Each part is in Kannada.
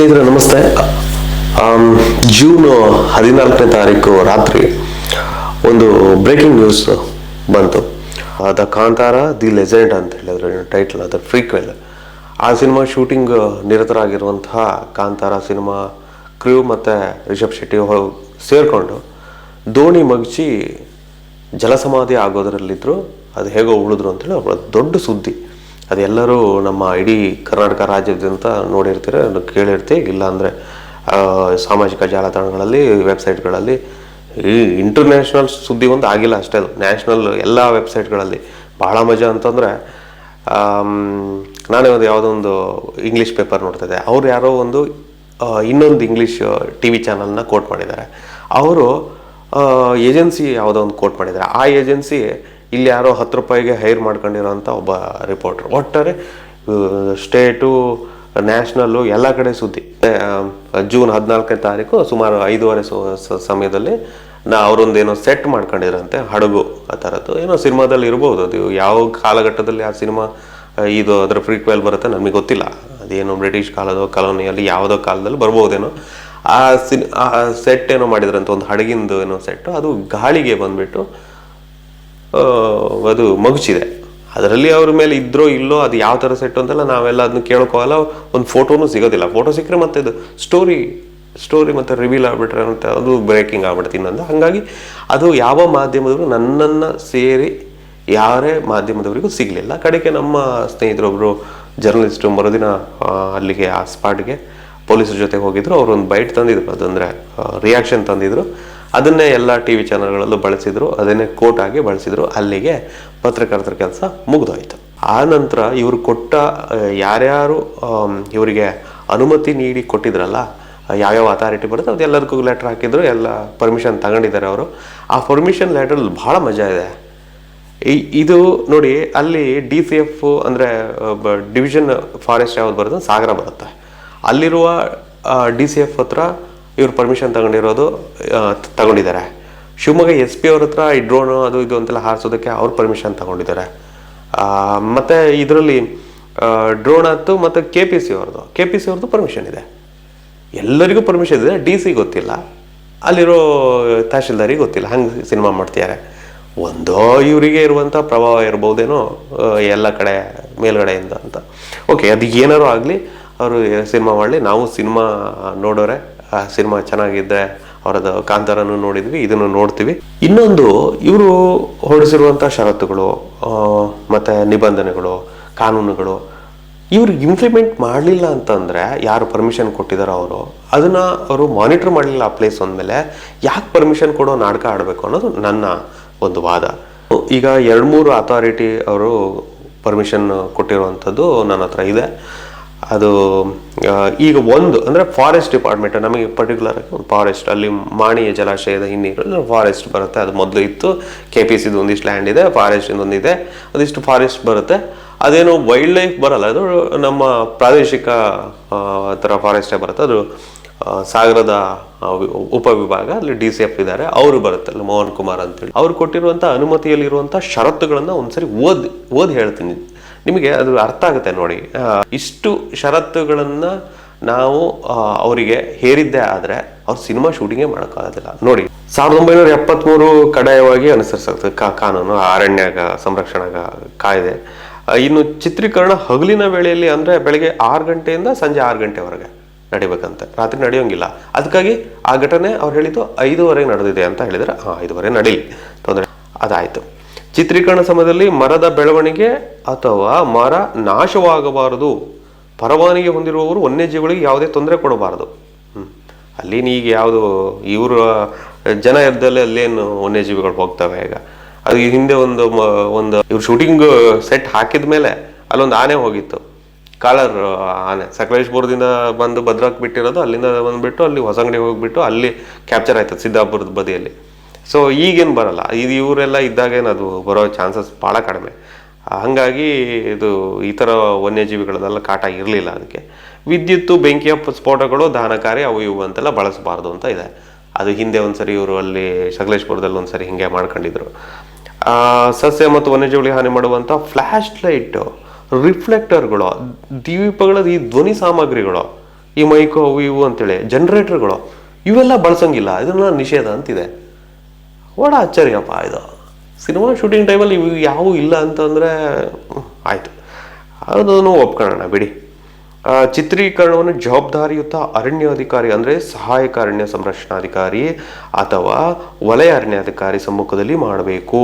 ಸ್ನೇಹಿತರೆ, ನಮಸ್ತೆ. ಜೂನ್ ಹದಿನಾಲ್ಕನೇ ತಾರೀಕು ರಾತ್ರಿ ಒಂದು ಬ್ರೇಕಿಂಗ್ ನ್ಯೂಸ್ ಬಂತು. ದ ಕಾಂತಾರ, ದಿ ಲೆಜೆಂಡ್ ಅಂತ ಹೇಳಿದ್ರು ಟೈಟಲ್, ಅದರ ಫ್ರೀಕ್ವೆಲ್. ಆ ಸಿನಿಮಾ ಶೂಟಿಂಗ್ ನಿರತರಾಗಿರುವಂತಹ ಕಾಂತಾರ ಸಿನಿಮಾ ಕ್ರೂ ಮತ್ತು ರಿಷಬ್ ಶೆಟ್ಟಿ ಸೇರಿಕೊಂಡು ದೋಣಿ ಮಗಚಿ ಜಲಸಮಾಧಿ ಆಗೋದರಲ್ಲಿದ್ದರು ಅದು ಹೇಗೋ ಉಳಿದ್ರು ಅಂತೇಳಿ ಅವಳ ದೊಡ್ಡ ಸುದ್ದಿ. ಅದೆಲ್ಲರೂ ನಮ್ಮ ಇಡೀ ಕರ್ನಾಟಕ ರಾಜ್ಯದಂತ ನೋಡಿರ್ತೀರ ಕೇಳಿರ್ತೀವಿ ಇಲ್ಲಾಂದರೆ ಸಾಮಾಜಿಕ ಜಾಲತಾಣಗಳಲ್ಲಿ, ವೆಬ್ಸೈಟ್ಗಳಲ್ಲಿ, ಈ ಇಂಟರ್ನ್ಯಾಷನಲ್ ಸುದ್ದಿ ಒಂದು ಆಗಿಲ್ಲ ಅಷ್ಟೇ ಅದು. ನ್ಯಾಷನಲ್ ಎಲ್ಲ ವೆಬ್ಸೈಟ್ಗಳಲ್ಲಿ. ಭಾಳ ಮಜಾ ಅಂತಂದರೆ ನಾನೇ ಒಂದು ಯಾವುದೋ ಒಂದು ಇಂಗ್ಲೀಷ್ ಪೇಪರ್ ನೋಡ್ತಿದ್ದೆ. ಅವ್ರು ಯಾರೋ ಒಂದು ಇನ್ನೊಂದು ಇಂಗ್ಲೀಷ್ ಟಿ ವಿ ಚಾನಲ್ನ ಕೋಟ್ ಮಾಡಿದ್ದಾರೆ. ಅವರು ಏಜೆನ್ಸಿ ಯಾವುದೋ ಒಂದು ಕೋಟ್ ಮಾಡಿದ್ದಾರೆ. ಆ ಏಜೆನ್ಸಿ ಇಲ್ಲಿ ಯಾರೋ ಹತ್ತು ರೂಪಾಯಿಗೆ ಹೈರ್ ಮಾಡ್ಕೊಂಡಿರೋಂಥ ಒಬ್ಬ ರಿಪೋರ್ಟರ್ ಒಟ್ಟಾರೆ ಸ್ಟೇಟು ನ್ಯಾಷನಲ್ಲು ಎಲ್ಲ ಕಡೆ ಸುದ್ದಿ. ಜೂನ್ ಹದಿನಾಲ್ಕನೇ ತಾರೀಕು ಸುಮಾರು ಐದೂವರೆ ಸಮಯದಲ್ಲಿ ನಾ ಅವರೊಂದೇನೋ ಸೆಟ್ ಮಾಡ್ಕೊಂಡಿರಂತೆ, ಹಡಗು ಆ ಥರದ್ದು. ಏನೋ ಸಿನಿಮಾದಲ್ಲಿ ಇರ್ಬೋದು. ಅದು ಯಾವ ಕಾಲಘಟ್ಟದಲ್ಲಿ ಆ ಸಿನಿಮಾ ಇದು ಅದರ ಫ್ರೀಕ್ವೆಲ್ ಬರುತ್ತೆ ನಮಗೆ ಗೊತ್ತಿಲ್ಲ. ಅದೇನೋ ಬ್ರಿಟಿಷ್ ಕಾಲದೋ, ಕಾಲೋನಿಯಲ್ಲಿ ಯಾವುದೋ ಕಾಲದಲ್ಲಿ ಬರ್ಬೋದೇನೋ. ಆ ಸಿನ್, ಆ ಸೆಟ್ ಏನೋ ಮಾಡಿದ್ರಂತ, ಒಂದು ಹಡಗಿಂದು ಏನೋ ಸೆಟ್ಟು ಅದು ಗಾಳಿಗೆ ಬಂದ್ಬಿಟ್ಟು ಅದು ಮಗುಚಿದೆ. ಅದರಲ್ಲಿ ಅವ್ರ ಮೇಲೆ ಇದ್ರೋ ಇಲ್ಲೋ ಅದು ಯಾವ ಥರ ಸೆಟ್ ಅಂತೆಲ್ಲ ನಾವೆಲ್ಲ ಅದನ್ನ ಕೇಳ್ಕೋಲ್ಲ ಒಂದು ಫೋಟೋನು ಸಿಗೋದಿಲ್ಲ. ಫೋಟೋ ಸಿಕ್ಕರೆ ಮತ್ತೆ ಇದು ಸ್ಟೋರಿ ಸ್ಟೋರಿ ಮತ್ತು ರಿವೀಲ್ ಆಗ್ಬಿಟ್ರೆ ಅಂತ ಅದು ಬ್ರೇಕಿಂಗ್ ಆಗ್ಬಿಡ್ತೀನಿ ಇನ್ನೊಂದು. ಹಾಗಾಗಿ ಅದು ಯಾವ ಮಾಧ್ಯಮದವರು ನನ್ನನ್ನು ಸೇರಿ ಯಾರೇ ಮಾಧ್ಯಮದವರಿಗೂ ಸಿಗಲಿಲ್ಲ. ಕಡೆಗೆ ನಮ್ಮ ಸ್ನೇಹಿತರೊಬ್ಬರು ಜರ್ನಲಿಸ್ಟು ಮರುದಿನ ಅಲ್ಲಿಗೆ, ಆ ಸ್ಪಾಟ್ಗೆ ಪೊಲೀಸರ ಜೊತೆ ಹೋಗಿದ್ರು. ಅವರು ಒಂದು ಬೈಟ್ ತಂದಿದ್ರು. ಅದಂದರೆ ರಿಯಾಕ್ಷನ್ ತಂದಿದ್ರು. ಅದನ್ನೇ ಎಲ್ಲ ಟಿ ವಿ ಚಾನಲ್ಗಳಲ್ಲೂ ಬಳಸಿದ್ರು, ಅದನ್ನೇ ಕೋಟ್ ಆಗಿ ಬಳಸಿದ್ರು, ಅಲ್ಲಿಗೆ ಪತ್ರಕರ್ತರ ಕೆಲಸ ಮುಗಿದೋಯ್ತು. ಆ ನಂತರ ಇವರು ಕೊಟ್ಟ ಯಾರ್ಯಾರು ಇವರಿಗೆ ಅನುಮತಿ ನೀಡಿ ಕೊಟ್ಟಿದ್ರಲ್ಲ ಯಾವ್ಯಾವ ಅಥಾರಿಟಿ ಬರುತ್ತೆ, ಅದು ಎಲ್ಲದಕ್ಕೂ ಲೆಟ್ರ್ ಹಾಕಿದ್ರು, ಎಲ್ಲ ಪರ್ಮಿಷನ್ ತಗೊಂಡಿದ್ದಾರೆ ಅವರು. ಆ ಪರ್ಮಿಷನ್ ಲೆಟ್ರಲ್ಲಿ ಭಾಳ ಮಜಾ ಇದೆ. ಇದು ನೋಡಿ, ಅಲ್ಲಿ ಡಿ ಸಿ ಎಫ್ ಅಂದರೆ ಡಿವಿಷನ್ ಫಾರೆಸ್ಟ್ ಯಾವ್ದು ಬರುತ್ತೆ, ಸಾಗರ ಬರುತ್ತೆ. ಅಲ್ಲಿರುವ ಡಿ ಸಿ ಎಫ್ ಹತ್ರ ಇವ್ರು ಪರ್ಮಿಷನ್ ತಗೊಂಡಿರೋದು ತಗೊಂಡಿದ್ದಾರೆ. ಶಿವಮೊಗ್ಗ ಎಸ್ ಪಿ ಅವ್ರ ಹತ್ರ ಈ ಡ್ರೋನು ಅದು ಇದು ಅಂತೆಲ್ಲ ಹಾರಿಸೋದಕ್ಕೆ ಅವ್ರು ಪರ್ಮಿಷನ್ ತಗೊಂಡಿದ್ದಾರೆ. ಮತ್ತು ಇದರಲ್ಲಿ ಡ್ರೋನ್ ಆಯ್ತು ಮತ್ತು ಕೆ ಪಿ ಸಿ ಅವ್ರದ್ದು. ಕೆ ಪಿ ಸಿ ಅವ್ರದ್ದು ಪರ್ಮಿಷನ್ ಇದೆ. ಎಲ್ಲರಿಗೂ ಪರ್ಮಿಷನ್ ಇದೆ. ಡಿ ಸಿ ಗೊತ್ತಿಲ್ಲ. ಅಲ್ಲಿರೋ ತಹಶೀಲ್ದಾರಿಗೆ ಗೊತ್ತಿಲ್ಲ. ಹಂಗೆ ಸಿನಿಮಾ ಮಾಡ್ತಿದ್ದಾರೆ. ಒಂದೋ ಇವರಿಗೆ ಇರುವಂಥ ಪ್ರಭಾವ ಇರ್ಬೋದೇನೋ ಎಲ್ಲ ಕಡೆ ಮೇಲ್ಗಡೆಯಿಂದ ಅಂತ. ಓಕೆ ಅದು ಏನಾರು ಆಗಲಿ, ಅವರು ಸಿನಿಮಾ ಮಾಡಲಿ. ನಾವು ಸಿನಿಮಾ ನೋಡೋರೆ ಆ ಸಿನಿಮಾ ಚೆನ್ನಾಗಿದ್ದರೆ ಅವರದ್ದು ಕಾಂತಾರನು ನೋಡಿದ್ವಿ, ಇದನ್ನು ನೋಡ್ತೀವಿ. ಇನ್ನೊಂದು, ಇವರು ಹೊರಡಿಸಿರುವಂಥ ಷರತ್ತುಗಳು ಮತ್ತು ಮತ್ತೆ ನಿಬಂಧನೆಗಳು, ಕಾನೂನುಗಳು, ಇವರು ಇಂಪ್ಲಿಮೆಂಟ್ ಮಾಡಲಿಲ್ಲ ಅಂತಂದರೆ ಯಾರು ಪರ್ಮಿಷನ್ ಕೊಟ್ಟಿದ್ದಾರೋ ಅವರು, ಅದನ್ನು ಅವರು ಮಾನಿಟರ್ ಮಾಡಲಿಲ್ಲ ಆ ಪ್ಲೇಸ್ ಅಂದಮೇಲೆ ಯಾಕೆ ಪರ್ಮಿಷನ್ ಕೊಡೋ ನಾಟಕ ಆಡಬೇಕು ಅನ್ನೋದು ನನ್ನ ಒಂದು ವಾದ. ಈಗ ಎರಡು ಮೂರು ಅಥಾರಿಟಿ ಅವರು ಪರ್ಮಿಷನ್ ಕೊಟ್ಟಿರುವಂಥದ್ದು ನನ್ನ ಹತ್ರ ಇದೆ. ಅದು ಈಗ ಒಂದು, ಅಂದರೆ ಫಾರೆಸ್ಟ್ ಡಿಪಾರ್ಟ್ಮೆಂಟ್ ನಮಗೆ ಪರ್ಟಿಕ್ಯುಲರ್ ಒಂದು ಫಾರೆಸ್ಟ್ ಅಲ್ಲಿ ಮಾಣಿಯ ಜಲಾಶಯದ ಹಿನ್ನೀರು ಫಾರೆಸ್ಟ್ ಬರುತ್ತೆ. ಅದು ಮೊದಲು ಇತ್ತು. ಕೆ ಪಿ ಸಿದು ಒಂದಿಷ್ಟು ಲ್ಯಾಂಡ್ ಇದೆ ಫಾರೆಸ್ಟ್ ಒಂದಿದೆ. ಅದಿಷ್ಟು ಫಾರೆಸ್ಟ್ ಬರುತ್ತೆ. ಅದೇನು ವೈಲ್ಡ್ ಲೈಫ್ ಬರಲ್ಲ. ಅದು ನಮ್ಮ ಪ್ರಾದೇಶಿಕ ಥರ ಫಾರೆಸ್ಟೇ ಬರುತ್ತೆ. ಅದು ಸಾಗರದ ಉಪವಿಭಾಗ ಅಲ್ಲಿ ಡಿ ಸಿ ಎಫ್ ಇದ್ದಾರೆ. ಅವರು ಬರುತ್ತೆ, ಅಲ್ಲಿ ಮೋಹನ್ ಕುಮಾರ್ ಅಂತೇಳಿ. ಅವ್ರು ಕೊಟ್ಟಿರುವಂಥ ಅನುಮತಿಯಲ್ಲಿರುವಂಥ ಷರತ್ತುಗಳನ್ನು ಒಂದ್ಸರಿ ಓದಿ ಓದಿ ಹೇಳ್ತೀನಿ. ನಿಮಗೆ ಅದು ಅರ್ಥ ಆಗುತ್ತೆ ನೋಡಿ. ಇಷ್ಟು ಷರತ್ತುಗಳನ್ನು ನಾವು ಅವರಿಗೆ ಹೇರಿದ್ದೆ ಆದರೆ ಅವ್ರು ಸಿನಿಮಾ ಶೂಟಿಂಗೇ ಮಾಡೋಕ್ಕಾಗೋದಿಲ್ಲ ನೋಡಿ, ಸಾವಿರದ ಒಂಬೈನೂರ ಎಪ್ಪತ್ತ್ಮೂರು ಕಡ್ಡಾಯವಾಗಿ ಅನುಸರಿಸುತ್ತೆ ಕಾ, ಕಾನೂನು ಅರಣ್ಯ ಸಂರಕ್ಷಣಾ ಕಾಯ್ದೆ. ಇನ್ನು ಚಿತ್ರೀಕರಣ ಹಗಲಿನ ವೇಳೆಯಲ್ಲಿ ಅಂದರೆ ಬೆಳಗ್ಗೆ ಆರು ಗಂಟೆಯಿಂದ ಸಂಜೆ ಆರು ಗಂಟೆವರೆಗೆ ನಡಿಬೇಕಂತೆ. ರಾತ್ರಿ ನಡೆಯೋಂಗಿಲ್ಲ. ಅದಕ್ಕಾಗಿ ಆ ಘಟನೆ ಅವ್ರು ಹೇಳಿದ್ದು ಐದುವರೆಗೆ ನಡೆದಿದೆ ಅಂತ ಹೇಳಿದರೆ ಹಾಂ ಐದುವರೆ ನಡೀಲಿ. ತೊಂದರೆ, ಅದಾಯಿತು. ಚಿತ್ರೀಕರಣ ಸಮಯದಲ್ಲಿ ಮರದ ಬೆಳವಣಿಗೆ ಅಥವಾ ಮರ ನಾಶವಾಗಬಾರದು. ಪರವಾನಗಿ ಹೊಂದಿರುವವರು ವನ್ಯಜೀವಿಗಳಿಗೆ ಯಾವುದೇ ತೊಂದರೆ ಕೊಡಬಾರದು. ಅಲ್ಲಿ ಈಗ ಯಾವುದು ಇವರು, ಜನ ಇದ್ದಲ್ಲೇ ಅಲ್ಲೇನು ವನ್ಯಜೀವಿಗಳು ಹೋಗ್ತವೆ ಈಗ. ಅದು ಹಿಂದೆ ಒಂದು ಒಂದು ಇವ್ರು ಶೂಟಿಂಗ್ ಸೆಟ್ ಹಾಕಿದ ಮೇಲೆ ಅಲ್ಲೊಂದು ಆನೆ ಹೋಗಿತ್ತು. ಕಾಳರ್ ಆನೆ. ಸಕಲೇಶ್ಪುರದಿಂದ ಬಂದು ಭದ್ರಾಕ್ ಬಿಟ್ಟಿರೋದು, ಅಲ್ಲಿಂದ ಬಂದುಬಿಟ್ಟು ಅಲ್ಲಿ ಹೊಸಂಗಡಿ ಹೋಗಿಬಿಟ್ಟು ಅಲ್ಲಿ ಕ್ಯಾಪ್ಚರ್ ಆಯ್ತದೆ ಸಿದ್ದಾಪುರದ ಬದಿಯಲ್ಲಿ. ಸೊ ಈಗೇನು ಬರಲ್ಲ. ಇದು ಇವರೆಲ್ಲ ಇದ್ದಾಗೇನು ಅದು ಬರೋ ಚಾನ್ಸಸ್ ಭಾಳ ಕಡಿಮೆ. ಹಾಗಾಗಿ ಇದು ಈ ಥರ ವನ್ಯಜೀವಿಗಳದೆಲ್ಲ ಕಾಟ ಇರಲಿಲ್ಲ ಅದಕ್ಕೆ. ವಿದ್ಯುತ್ತು, ಬೆಂಕಿಯ ಸ್ಫೋಟಗಳು ದಾನಕಾರಿ ಅವು ಇವು ಅಂತೆಲ್ಲ ಬಳಸಬಾರ್ದು ಅಂತ ಇದೆ. ಅದು ಹಿಂದೆ ಒಂದ್ಸರಿ ಇವರು ಅಲ್ಲಿ ಸಕಲೇಶ್ಪುರದಲ್ಲಿ ಒಂದ್ಸರಿ ಹಿಂಗೆ ಮಾಡ್ಕೊಂಡಿದ್ರು. ಸಸ್ಯ ಮತ್ತು ವನ್ಯಜೀವಿಗಳಿಗೆ ಹಾನಿ ಮಾಡುವಂಥ ಫ್ಲ್ಯಾಶ್ ಲೈಟು, ರಿಫ್ಲೆಕ್ಟರ್ಗಳು ದ್ವೀಪಗಳ ಈ ಧ್ವನಿ ಸಾಮಗ್ರಿಗಳು, ಈ ಮೈಕು ಅವು ಇವು ಅಂತೇಳಿ, ಜನರೇಟರ್ಗಳು, ಇವೆಲ್ಲ ಬಳಸಂಗಿಲ್ಲ. ಇದನ್ನ ನಿಷೇಧ ಅಂತಿದೆ. ಒಡ ಆಶ್ಚರ್ಯಪ್ಪ ಇದು. ಸಿನಿಮಾ ಶೂಟಿಂಗ್ ಟೈಮಲ್ಲಿ ಇವು ಯಾವೂ ಇಲ್ಲ ಅಂತಂದರೆ, ಆಯಿತು. ಅದನ್ನು ಒಪ್ಕೊಳ್ಳೋಣ, ಬಿಡಿ. ಚಿತ್ರೀಕರಣವನ್ನು ಜವಾಬ್ದಾರಿಯುತ ಅರಣ್ಯಾಧಿಕಾರಿ, ಅಂದರೆ ಸಹಾಯಕ ಅರಣ್ಯ ಸಂರಕ್ಷಣಾಧಿಕಾರಿ ಅಥವಾ ವಲಯ ಅರಣ್ಯಾಧಿಕಾರಿ ಸಮ್ಮುಖದಲ್ಲಿ ಮಾಡಬೇಕು.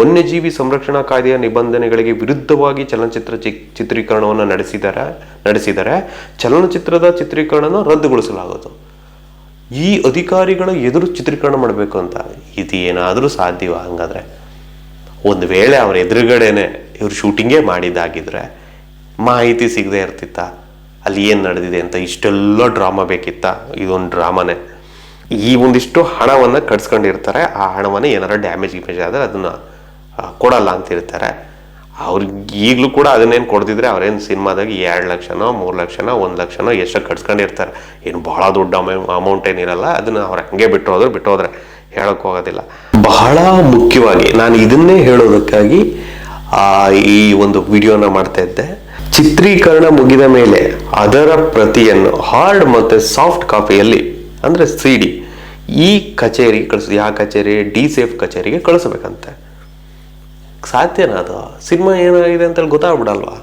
ವನ್ಯಜೀವಿ ಸಂರಕ್ಷಣಾ ಕಾಯ್ದೆಯ ನಿಬಂಧನೆಗಳಿಗೆ ವಿರುದ್ಧವಾಗಿ ಚಲನಚಿತ್ರ ಚಿ ಚಿತ್ರೀಕರಣವನ್ನು ನಡೆಸಿದರೆ ನಡೆಸಿದರೆ ಚಲನಚಿತ್ರದ ಚಿತ್ರೀಕರಣನ ರದ್ದುಗೊಳಿಸಲಾಗುವುದು. ಈ ಅಧಿಕಾರಿಗಳ ಎದುರು ಚಿತ್ರೀಕರಣ ಮಾಡಬೇಕು ಅಂತ ಇದು ಏನಾದರೂ ಸಾಧ್ಯವ ಹಂಗಾದ್ರೆ. ಒಂದು ವೇಳೆ ಅವ್ರ ಎದುರುಗಡೆನೆ ಇವ್ರು ಶೂಟಿಂಗೇ ಮಾಡಿದ್ದಾಗಿದ್ರೆ ಮಾಹಿತಿ ಸಿಗದೆ ಇರ್ತಿತ್ತ. ಅಲ್ಲಿ ಏನು ನಡೆದಿದೆ ಅಂತ ಇಷ್ಟೆಲ್ಲ ಡ್ರಾಮಾ ಬೇಕಿತ್ತ. ಇದೊಂದು ಡ್ರಾಮಾನೇ. ಈ ಒಂದಿಷ್ಟು ಹಣವನ್ನು ಕಟ್ಸ್ಕೊಂಡಿರ್ತಾರೆ. ಆ ಹಣವನ್ನು ಏನಾರ ಡ್ಯಾಮೇಜ್ ಗಿಮೇಜ್ ಆದರೆ ಅದನ್ನು ಕೊಡಲ್ಲ ಅಂತಿರ್ತಾರೆ ಅವ್ರಿಗೆ ಈಗಲೂ ಕೂಡ ಅದನ್ನೇನು ಕೊಡ್ತಿದ್ರೆ ಅವ್ರೇನು ಸಿನಿಮಾದಾಗ ಎರಡು ಲಕ್ಷನೋ, ಮೂರು ಲಕ್ಷನೋ, ಒಂದು ಲಕ್ಷನೋ ಎಷ್ಟೋ ಕಟ್ಸ್ಕೊಂಡಿರ್ತಾರೆ. ಏನು ಭಾಳ ದೊಡ್ಡ ಅಮೌ, ಅಮೌಂಟ್ ಏನಿರಲ್ಲ. ಅದನ್ನು ಅವ್ರು ಹಂಗೆ ಬಿಟ್ಟು ಹೋದ್ರೆ ಬಿಟ್ಟು ಹೋದ್ರೆ. ಹೇಳಕ್ ಹೋಗೋದಿಲ್ಲ. ಬಹಳ ಮುಖ್ಯವಾಗಿ ನಾನು ಇದನ್ನೇ ಹೇಳೋದಕ್ಕಾಗಿ ಈ ಒಂದು ವಿಡಿಯೋನ ಮಾಡ್ತಾ ಇದ್ದೆ. ಚಿತ್ರೀಕರಣ ಮುಗಿದ ಮೇಲೆ ಅದರ ಪ್ರತಿಯನ್ನು ಹಾರ್ಡ್ ಮತ್ತು ಸಾಫ್ಟ್ ಕಾಪಿಯಲ್ಲಿ ಅಂದರೆ ಸಿ ಡಿ ಈ ಕಚೇರಿಗೆ ಕಳಿಸ್ ಯಾವ ಕಚೇರಿ ಡಿ ಸೇಫ್ ಕಚೇರಿಗೆ ಕಳಿಸ್ಬೇಕಂತೆ. ಸಾಧ್ಯನಾ ಅದು? ಸಿನಿಮಾ ಏನಾಗಿದೆ ಅಂತೇಳಿ ಗೊತ್ತಾಗ್ಬಿಡಲ್ವಾ?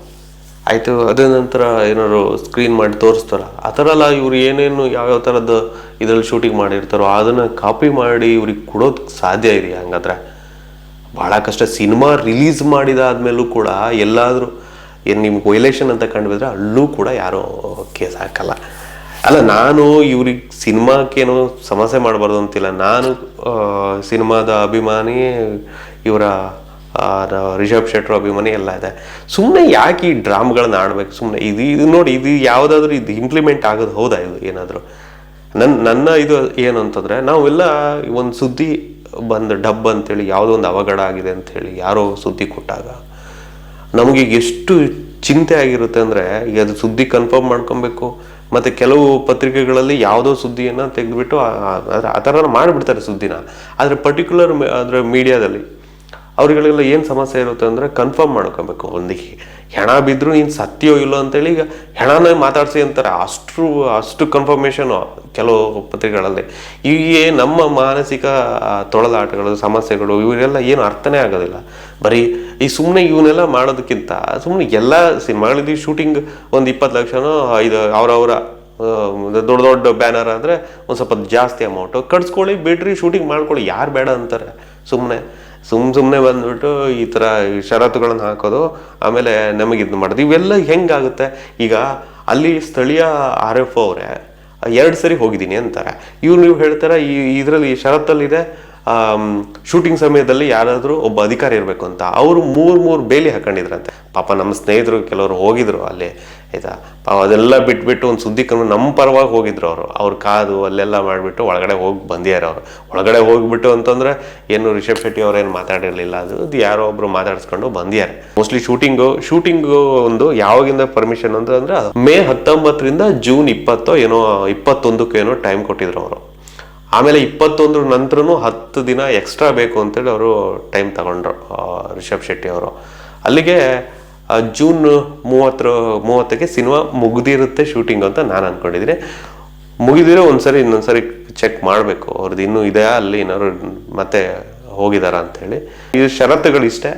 ಆಯಿತು, ಅದೇ ನಂತರ ಏನಾದ್ರು ಸ್ಕ್ರೀನ್ ಮಾಡಿ ತೋರಿಸ್ತಾರ? ಆ ಥರ ಎಲ್ಲ ಇವ್ರು ಏನೇನು ಯಾವ್ಯಾವ ಥರದ್ದು ಇದರಲ್ಲಿ ಶೂಟಿಂಗ್ ಮಾಡಿರ್ತಾರೋ ಅದನ್ನು ಕಾಪಿ ಮಾಡಿ ಇವ್ರಿಗೆ ಕೊಡೋದಕ್ಕೆ ಸಾಧ್ಯ ಇದೆಯಾ ಹಂಗಾದ್ರೆ. ಭಾಳ ಕಷ್ಟ. ಸಿನಿಮಾ ರಿಲೀಸ್ ಮಾಡಿದಾದ್ಮೇಲೂ ಕೂಡ ಎಲ್ಲಾದರೂ, ಏನು ನಿಮ್ಗೆ ವೈಲೇಷನ್ ಅಂತ ಕಂಡುಬಿದ್ರೆ ಅಲ್ಲೂ ಕೂಡ ಯಾರೂ ಕೇಸ್ ಹಾಕಲ್ಲ. ಅಲ್ಲ, ನಾನು ಇವ್ರಿಗೆ ಸಿನಿಮಾಕ್ಕೇನು ಸಮಸ್ಯೆ ಮಾಡಬಾರ್ದು ಅಂತಿಲ್ಲ. ನಾನು ಸಿನಿಮಾದ ಅಭಿಮಾನಿ ಇವರ ರಿಷಬ್ ಶೆಟ್ರ್ ಅಭಿಮಾನಿ ಎಲ್ಲ ಇದೆ. ಸುಮ್ಮನೆ ಯಾಕೆ ಈ ಡ್ರಾಮ್ಗಳನ್ನ ಆಡ್ಬೇಕು? ಸುಮ್ಮನೆ ಇದು ಇದು ನೋಡಿ, ಇದು ಯಾವುದಾದ್ರೂ ಇದು ಇಂಪ್ಲಿಮೆಂಟ್ ಆಗೋದು ಹೌದಾ ಇದು ಏನಾದರೂ? ನನ್ನ ನನ್ನ ಇದು ಏನು ಅಂತಂದರೆ ನಾವೆಲ್ಲ ಒಂದು ಸುದ್ದಿ ಬಂದು, ಡಬ್ ಅಂತೇಳಿ ಯಾವುದೋ ಒಂದು ಅವಘಡ ಆಗಿದೆ ಅಂಥೇಳಿ ಯಾರೋ ಸುದ್ದಿ ಕೊಟ್ಟಾಗ ನಮಗೆ ಎಷ್ಟು ಚಿಂತೆ ಆಗಿರುತ್ತೆ ಅಂದರೆ ಈಗ ಅದು ಸುದ್ದಿ ಕನ್ಫರ್ಮ್ ಮಾಡ್ಕೊಬೇಕು, ಮತ್ತು ಕೆಲವು ಪತ್ರಿಕೆಗಳಲ್ಲಿ ಯಾವುದೋ ಸುದ್ದಿಯನ್ನು ತೆಗೆದುಬಿಟ್ಟು ಆ ಥರ ಮಾಡಿಬಿಡ್ತಾರೆ ಸುದ್ದಿನ. ಆದರೆ ಪರ್ಟಿಕ್ಯುಲರ್ ಅದರ ಮೀಡಿಯಾದಲ್ಲಿ ಅವ್ರಿಗೆಲ್ಲ ಏನು ಸಮಸ್ಯೆ ಇರುತ್ತೆ ಅಂದರೆ ಕನ್ಫರ್ಮ್ ಮಾಡ್ಕೊಬೇಕು. ಒಂದು ಹೆಣ ಬಿದ್ದರೂ ನೀನು ಸತ್ಯೋ ಇಲ್ಲೋ ಅಂತೇಳಿ ಈಗ ಹೆಣನೇ ಮಾತಾಡಿಸಿ ಅಂತಾರೆ. ಅಷ್ಟು ಅಷ್ಟು ಕನ್ಫರ್ಮೇಷನು ಕೆಲವು ಪತ್ರಿಕೆಗಳಲ್ಲಿ. ಈ ನಮ್ಮ ಮಾನಸಿಕ ತೊಳಲಾಟಗಳು, ಸಮಸ್ಯೆಗಳು ಇವರೆಲ್ಲ ಏನು ಅರ್ಥನೇ ಆಗೋದಿಲ್ಲ. ಬರೀ ಈ ಸುಮ್ಮನೆ ಇವನ್ನೆಲ್ಲ ಮಾಡೋದಕ್ಕಿಂತ ಸುಮ್ಮನೆ ಎಲ್ಲ ಸಿನಿಮಾಗಳಿದ್ದು ಶೂಟಿಂಗ್ ಒಂದು ಇಪ್ಪತ್ತು ಲಕ್ಷನೋ, ಐದು, ಅವರವರ ದೊಡ್ಡ ದೊಡ್ಡ ಬ್ಯಾನರ್ ಆದರೆ ಒಂದು ಸ್ವಲ್ಪ ಜಾಸ್ತಿ ಅಮೌಂಟು ಕಟ್ಸ್ಕೊಳ್ಳಿ, ಬಿಡ್ರಿ ಶೂಟಿಂಗ್ ಮಾಡ್ಕೊಳ್ಳಿ. ಯಾರು ಬೇಡ ಅಂತಾರೆ ಸುಮ್ಮನೆ ಸುಮ್ ಸುಮ್ಮನೆ ಬಂದ್ಬಿಟ್ಟು ಈ ಥರ ಷರತ್ತುಗಳನ್ನು ಹಾಕೋದು, ಆಮೇಲೆ ನಮಗೆ ಇದು ಮಾಡೋದು. ಇವೆಲ್ಲ ಹೆಂಗಾಗುತ್ತೆ? ಈಗ ಅಲ್ಲಿ ಸ್ಥಳೀಯ ಆರ್ ಎಫ್ ಅವರೇ, ಎರಡು ಸರಿ ಹೋಗಿದ್ದೀನಿ ಅಂತಾರೆ. ಇವ್ರು ನೀವು ಹೇಳ್ತಾರೆ, ಈ ಇದರಲ್ಲಿ ಷರತ್ತಲ್ಲಿದೆ ಶೂಟಿಂಗ್ ಸಮಯದಲ್ಲಿ ಯಾರಾದರೂ ಒಬ್ಬ ಅಧಿಕಾರಿ ಇರಬೇಕು ಅಂತ. ಅವರು ಮೂರು ಮೂರು ಬೇಲಿ ಹಾಕೊಂಡಿದ್ರಂತೆ. ಪಾಪ ನಮ್ಮ ಸ್ನೇಹಿತರು ಕೆಲವರು ಹೋಗಿದ್ರು ಅಲ್ಲಿ, ಆಯ್ತಾ? ಪಾಪ ಅದೆಲ್ಲ ಬಿಟ್ಬಿಟ್ಟು ಒಂದು ಸುದ್ದಿ ಕಮ್ಮಿ ನಮ್ಮ ಪರವಾಗಿ ಹೋಗಿದ್ರು ಅವರು. ಅವ್ರು ಕಾದು ಅಲ್ಲೆಲ್ಲ ಮಾಡಿಬಿಟ್ಟು ಒಳಗಡೆ ಹೋಗಿ ಬಂದಿದ್ದಾರೆ ಅವರು. ಒಳಗಡೆ ಹೋಗ್ಬಿಟ್ಟು ಅಂತಂದ್ರೆ ಏನು ರಿಷಬ್ ಶೆಟ್ಟಿ ಅವ್ರೇನು ಮಾತಾಡಿರಲಿಲ್ಲ. ಅದು ಅದು ಯಾರೋ ಒಬ್ರು ಮಾತಾಡಿಸ್ಕೊಂಡು ಬಂದಿದ್ದಾರೆ. ಮೋಸ್ಟ್ಲಿ ಶೂಟಿಂಗು ಶೂಟಿಂಗು ಒಂದು ಯಾವಾಗಿಂದ ಪರ್ಮಿಷನ್ ಅಂತಂದ್ರೆ ಮೇ ಹತ್ತೊಂಬತ್ತರಿಂದ ಜೂನ್ ಇಪ್ಪತ್ತೋ ಏನೋ ಇಪ್ಪತ್ತೊಂದಕ್ಕೋ ಏನೋ ಟೈಮ್ ಕೊಟ್ಟಿದ್ರು ಅವರು. ಆಮೇಲೆ ಇಪ್ಪತ್ತೊಂದರ ನಂತರನೂ ಹತ್ತು ದಿನ ಎಕ್ಸ್ಟ್ರಾ ಬೇಕು ಅಂತೇಳಿ ಅವರು ಟೈಮ್ ತಗೊಂಡ್ರು ರಿಷಬ್ ಶೆಟ್ಟಿ ಅವರು. ಅಲ್ಲಿಗೆ ಜೂನ್ ಮೂವತ್ತರ, ಮೂವತ್ತಕ್ಕೆ ಸಿನಿಮಾ ಮುಗಿದಿರುತ್ತೆ ಶೂಟಿಂಗ್ ಅಂತ ನಾನು ಅಂದ್ಕೊಂಡಿದ್ದೀನಿ ಮುಗಿದಿರೋ ಒಂದ್ಸರಿ, ಇನ್ನೊಂದ್ಸರಿ ಚೆಕ್ ಮಾಡಬೇಕು. ಅವ್ರದ್ದು ಇನ್ನೂ ಇದೆಯಾ? ಅಲ್ಲಿ ಏನಾದ್ರು ಮತ್ತೆ ಹೋಗಿದಾರ ಅಂತೇಳಿ. ಇದು ಷರತ್ತುಗಳು ಇಷ್ಟೇ.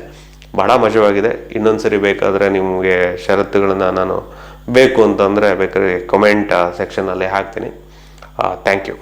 ಬಹಳ ಮಜವಾಗಿದೆ ಇನ್ನೊಂದ್ಸರಿ ಬೇಕಾದರೆ ನಿಮಗೆ ಷರತ್ತುಗಳನ್ನ ನಾನು ಬೇಕು ಅಂತಂದರೆ ಬೇಕಾದ್ರೆ ಕಮೆಂಟ್ ಸೆಕ್ಷನಲ್ಲಿ ಹಾಕ್ತೀನಿ. Thank you